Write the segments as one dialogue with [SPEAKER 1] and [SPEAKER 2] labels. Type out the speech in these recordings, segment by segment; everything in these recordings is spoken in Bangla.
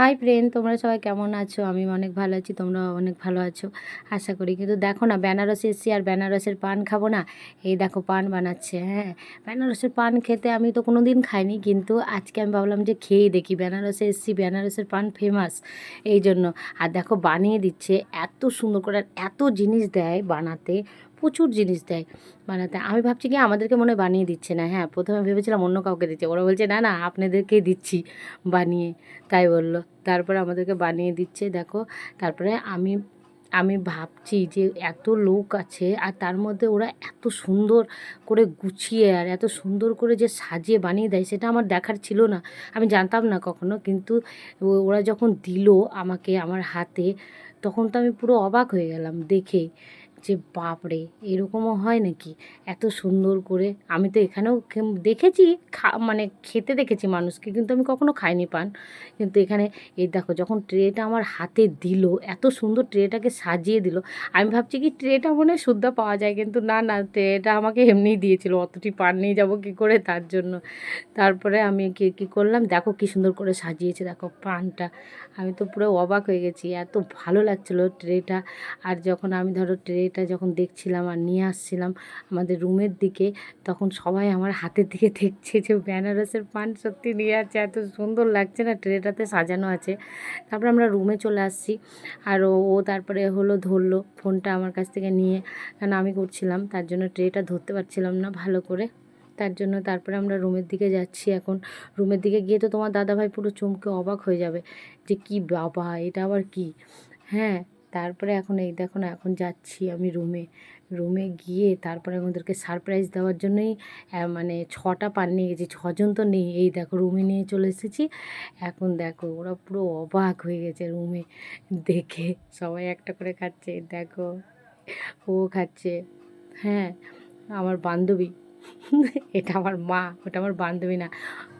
[SPEAKER 1] হাই ফ্রেন্ড তোমরা সবাই কেমন আছো? আমি অনেক ভালো আছি তোমরা অনেক ভালো আছো। আশা করি কিন্তু দেখো না, বেনারস এসছি আর বেনারসের পান খাব না। এই দেখো পান বানাচ্ছে হ্যাঁ। বেনারসের পান খেতে আমি তো কোনো দিন খাইনি, কিন্তু আজকে আমি ভাবলাম যে খেয়েই দেখি। বেনারসে এসছি, বেনারসের পান ফেমাস এই জন্য। আর দেখো বানিয়ে দিচ্ছে, এত সুন্দর করে এত জিনিস দেয় বানাতে। প্রচুর জিনিস দেয়। বানাতে আমি ভাবছি কি আমাদেরকে মনে বানিয়ে দিচ্ছে না। হ্যাঁ প্রথমে ভেবেছিলাম অন্য কাউকে দিচ্ছে। ওরা বলছে, না না, আপনাদেরকেই দিচ্ছি বানিয়ে। তাই বলল। তারপরে আমাদেরকে বানিয়ে দিচ্ছে, দেখো। তারপরে আমি আমি ভাবছি যে এত লোক আছে আর তার মধ্যে ওরা এত সুন্দর করে গুছিয়ে আর এত সুন্দর করে যে সাজিয়ে বানিয়ে দেয়, সেটা আমার দেখার ছিল না। আমি জানতাম না কখনো, কিন্তু ওরা যখন দিল আমাকে আমার হাতে, তখন তো আমি পুরো অবাক হয়ে গেলাম দেখে। যে বাপরে, এরকমও হয় নাকি? এত সুন্দর করে, আমি তো এখানেও দেখেছি, খা মানে খেতে দেখেছি মানুষকে, কিন্তু আমি কখনো খাইনি পান। কিন্তু এখানে, এই দেখো, যখন ট্রেটা আমার হাতে দিল, এত সুন্দর ট্রেটাকে সাজিয়ে দিল, আমি ভাবছি কি ট্রেটা মনে হয় শুদ্ধ পাওয়া যায়, কিন্তু না না, ট্রেটা আমাকে এমনিই দিয়েছিল, অতটি পান নিয়ে যাব কী করে তার জন্য। তারপরে আমি কি, কী করলাম, দেখো কী সুন্দর করে সাজিয়েছে, দেখো পানটা। আমি তো পুরো অবাক হয়ে গেছি, এত ভালো লাগছিল ট্রেটা। আর যখন আমি ধরো ট্রেটা যখন দেখছিলাম আর নিয়ে আসছিলাম আমাদের রুমের দিকে, তখন সবাই আমার হাতের দিকে দেখছে যে বেনারসের পান সত্যি নিয়ে আছে এত সুন্দর লাগছে না ট্রেটাতে সাজানো আছে। তারপরে আমরা রুমে চলে আসছি আর ও ও তারপরে হলো ধরলো ফোনটা আমার কাছ থেকে নিয়ে। কারণ আমি করছিলাম, তার জন্য ট্রেটা ধরতে পারছিলাম না ভালো করে। তার জন্য তারপরে আমরা রুমের দিকে যাচ্ছি এখন। রুমের দিকে গিয়ে তো তোমার দাদাভাই পুরো চমকে অবাক হয়ে যাবে যে কি বাবা, এটা আবার কি? হ্যাঁ তারপরে এখন এই দেখো না, এখন যাচ্ছি আমি রুমে রুমে গিয়ে তারপরে আমাদেরকে সারপ্রাইজ দেওয়ার জন্যই মানে ছটা পান নিয়ে গেছি, ছজন তো নেই। এই দেখো রুমে নিয়ে চলে এসেছি। এখন দেখো ওরা পুরো অবাক হয়ে গেছে রুমে দেখে সবাই একটা করে খাচ্ছে, দেখো ও খাচ্ছে। হ্যাঁ আমার বান্ধবী। এটা আমার মা, ওটা আমার বান্ধবী না।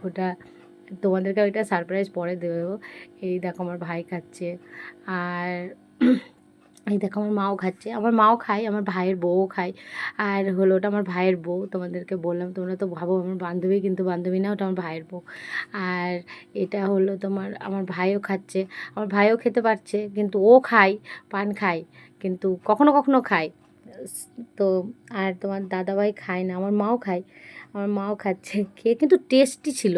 [SPEAKER 1] ওটা তোমাদেরকে ওইটা সারপ্রাইজ পরে দেবো। এই দেখো আমার ভাই খাচ্ছে। আর এই দেখো, আমার মাও খাচ্ছে। আমার মাও খায়, আমার ভাইয়ের বউও খায়। আর হলো ওটা আমার ভাইয়ের বউ, তোমাদেরকে বললাম, তোমরা তো ভাবো, আমার বান্ধবী কিন্তু বান্ধবী না, ওটা আমার ভাইয়ের বউ। আর এটা হলো তোমার, আমার ভাইও খাচ্ছে। আমার ভাইও খেতে পারছে, কিন্তু ও খায়, পান খায়, কিন্তু কখনো কখনো খায়। তো আর তোমার দাদাভাই খায় না, আমার মাও খায়, আমার মাও খাচ্ছে, খেয়ে কিন্তু টেস্টি ছিল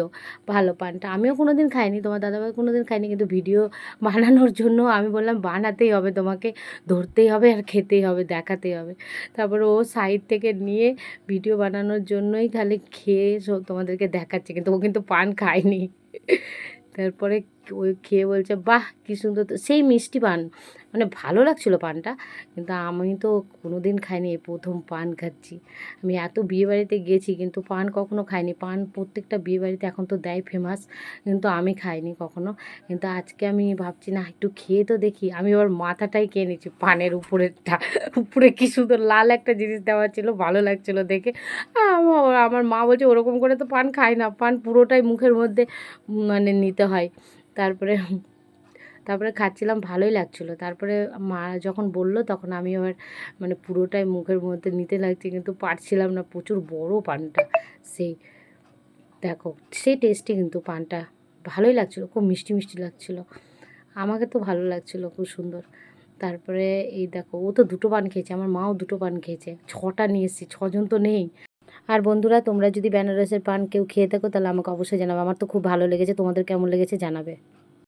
[SPEAKER 1] ভালো পানটা। আমিও কোনো দিন খাইনি, তোমার দাদাভাই কোনো দিন খাইনি, কিন্তু ভিডিও বানানোর জন্য আমি বললাম, বানাতেই হবে তোমাকে, ধরতেই হবে আর খেতেই হবে, দেখাতেই হবে। তারপর ও সাইড থেকে নিয়ে ভিডিও বানানোর জন্যই খালি খেয়ে তোমাদেরকে দেখাচ্ছে, কিন্তু ও কিন্তু পান খায়নি। তারপরে ওই খেয়ে বলছে, বাহ, কী সুন্দর তো সেই মিষ্টি পান। মানে ভালো লাগছিল পানটা, কিন্তু আমি তো কোনো দিন খাইনি প্রথম পান খাচ্ছি। আমি এত বিয়েবাড়িতে গেছি, কিন্তু পান কখনো খাইনি। পান প্রত্যেকটা বিয়েবাড়িতে এখন তো দেয় ফেমাস কিন্তু আমি খাইনি কখনো। কিন্তু আজকে আমি ভাবছি, না, একটু খেয়ে তো দেখি। আমি আবার মাথাটাই খেয়ে নিচ্ছি পানের উপরেরটা। উপরে কি সুন্দর লাল একটা জিনিস দেওয়া ছিল, ভালো লাগছিল দেখে। আমার মা বলছে, ওরকম করে তো পান খায় না। পান পুরোটাই মুখের মধ্যে মানে নিতে হয়। তারপরে তারপরে খাচ্ছিলাম, ভালোই লাগছিল। তারপরে মা যখন বলল, তখন আমি আবার মানে পুরোটাই মুখের মধ্যে নিতে লাগছে, কিন্তু পারছিলাম না। প্রচুর বড় পানটা, সেই দেখো, সেই টেস্টি কিন্তু পানটা ভালোই লাগছিল, খুব মিষ্টি মিষ্টি লাগছিল। আমাকে তো ভালো লাগছিল, খুব সুন্দর। তারপরে এই দেখো, ও তো দুটো পান খেয়েছে, আমার মাও দুটো পান খেয়েছে, ছটা নিয়ে এসেছি, ছজন তো নেই। আর বন্ধুরা, তোমরা যদি বেনারসের পান কেউ খেয়ে থাকো, তাহলে আমাকে অবশ্যই জানাবে। আমার তো খুব ভালো লেগেছে, তোমাদের কেমন লেগেছে জানাবে।